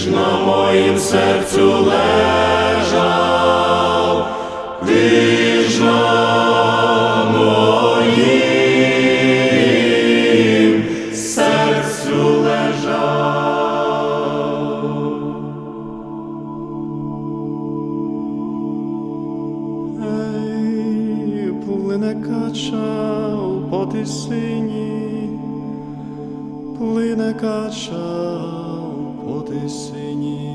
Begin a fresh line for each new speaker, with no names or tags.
ж на моїм серцю лежав, ти ж на моїм серцю лежав. Ей, плине кача по тисині, плине кача ти синій.